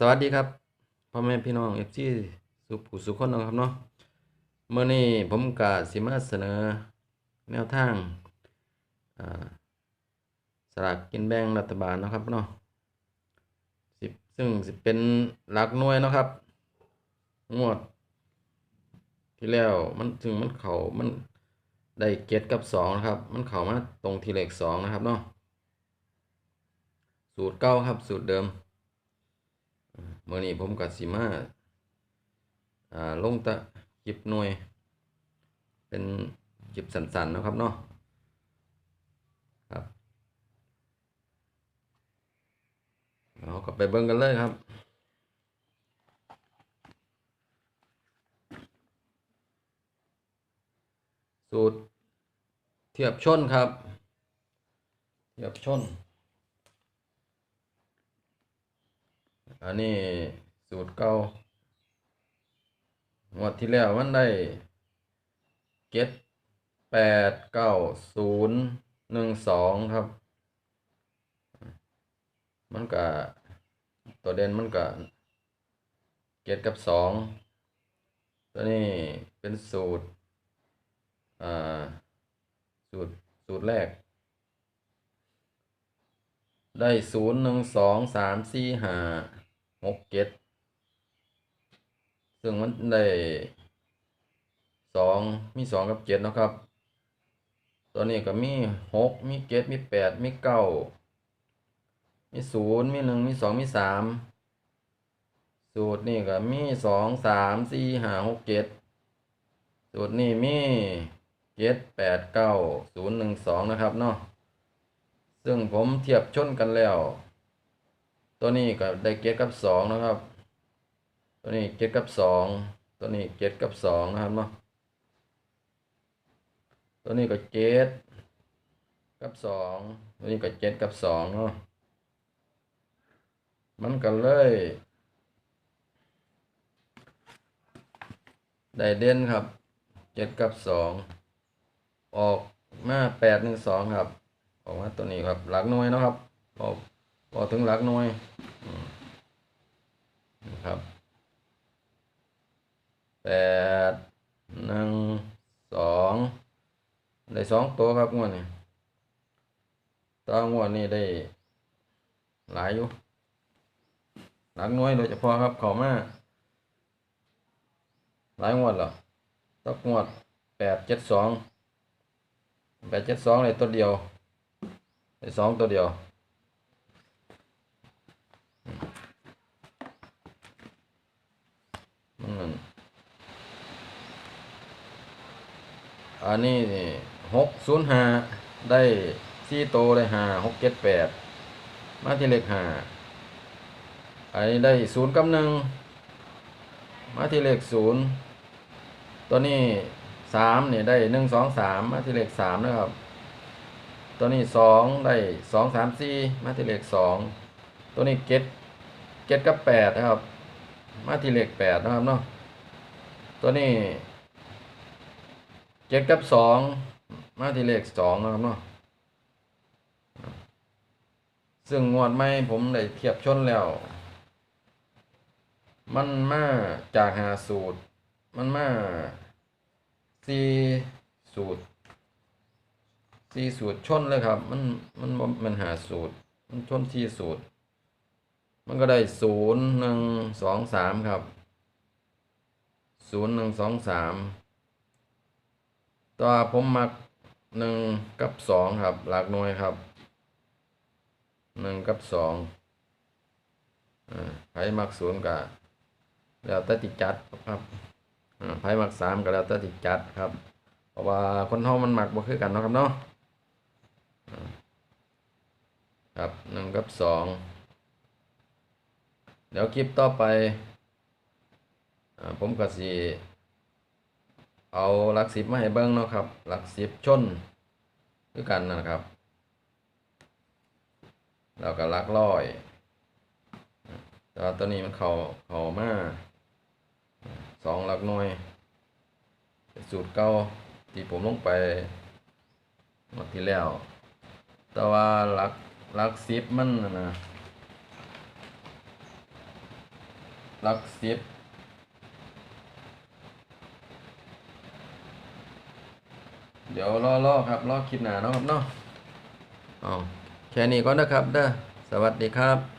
สวัสดีครับพ่อแม่พี่น้องเอฟซีสุผู้สุขคนนะครับเนาะเมื่อนี้ผมกะสิมาเสนอแนวทางสลากกินแบ่งรัฐบาลนะครับเนาะสิซึ่งสิเป็นหลักหน่วยนะครับงวด ที่แล้วมันถึงมันเขามันได้เก็ดกับสองนะครับ มันเข้ามาตรงที่เลขสองนะครับเนาะสูตรเก้าครับสูตรเดิม เมื่อนี้ผมกับสิมาอ่าลงตะคลิปหน่วย เป็นคลิปสั้นๆนะครับเนาะครับเราก็ไปเบิ่งกันเลยครับสูตรเทียบชนครับ เทียบชน อันนี้สูตรเก่างวดที่แล้วมันได้เก็ดแปดเก้าศูนย์หนึ่งสองครับ มันก็ตัวเด่นมันก็เก็ดกับสองตัวนี้เป็นสูตรอ่าสูตรสูตรแรก ได้ศูนย์หนึ่งสองสามสี่ห้า หกเจ็ดซึ่งมันได้สองมีสองกับเจ็ดนะครับ ตัวนี้ก็มีหกมีเจ็ดมีแปดมีเก้ามีศูนย์มีหนึ่งมีสองมีสามสูตรนี่ก็มีสองสามสี่ห้าหกเจ็ดสูตรนี่มีเจ็ดแปดเก้าศูนย์หนึ่งสองนะครับเนาะซึ่งผมเทียบชนกันแล้ว ตัวนี้ก็ได้เกตกับสองนะครับ ตัวนี้เกตกับสองตัวนี้เกตกับสองนะครับเนาะตัวนี้ก็เกตกับสองตัวนี้ก็เกตกับสองเนาะมันก็เลย ได้เด่นครับเจ็ดกับสองออกมาแปดหนึ่งสองครับ ออกมาตัวนี้ครับ หลักหน่วยเนาะครับพอ พอถึงหลักหน่วยนะครับแปดหนึ่งสองได้สองตัวครับงวดนี้ตองวดนี้ได้หลายอยู่หลักหน่วยโดยเฉพาะครับเขามาหลายงวดเหรอตักงวดแปดเจ็ดสองแปดเจ็ดสองเลยตัวเดียวไอ้สองตัวเดียวมันนั่น อันนี้หกศูนย์ห้าได้สี่โตวได้ห้าหกเจ็ดแปดมาที่เลขห้าอันนี้ได้ศูนย์กับหนึ่งมาที่เลขศูนย์ตัวนี้สามเนี่ยได้หนึ่งสองสามมาที่เลขสามนะครับ ตัวนี้สองได้สองสามสี่มาที่เลขสองตัวนี้เก็ดเก็ดกับแปดนะครับ มาที่เลขแปดนะครับเนาะตัวนี้ เจ็ดกับสองมาที่เลขสองนะครับเนาะซึ่งงวดไม่ผมได้เทียบชนแล้ว มันมาจากหาสูตร มันมาสี่สูตรสี่สูตรชนเลยครับ มันมันมันหาสูตร มันชนสี่สูตร มันก็ได้ศูนย์หนึ่งสองสามครับศูนย์หนึ่งสองสาม ตัวผมมักหนึ่งกับสองครับ หลักหน่วยครับหนึ่งกับสองอ่าไพ่มักศูนย์กับแล้วแต่ติจัดครับอ่าไพ่มักสามก็แล้วแต่ติจัดครับ เพราะว่าคนเฮามันหมักบ่คือกันเนาะครับเนาะครับหนึ่งกับสองเดี๋ยวคลิปต่อไปอ่าผมก็สิ เอาหลักสิบมาให้เบิ้งเนาะครับหลักสิบชนคือกันนะครับแล้วก็ลักร้อยแต่ว่าตัวนี้มันเขาเขามาสองหลักหน่วย สูตรเก่าที่ผมลงไปหมดที่แล้ว แต่ว่าหลักหลักสิบมันนะนะหลักสิบ เดี๋ยวรอรอครับรอคลิปหน้าเนาะครับเนาะเอาแค่นี้ก่อนนะครับเด้อสวัสดีครับ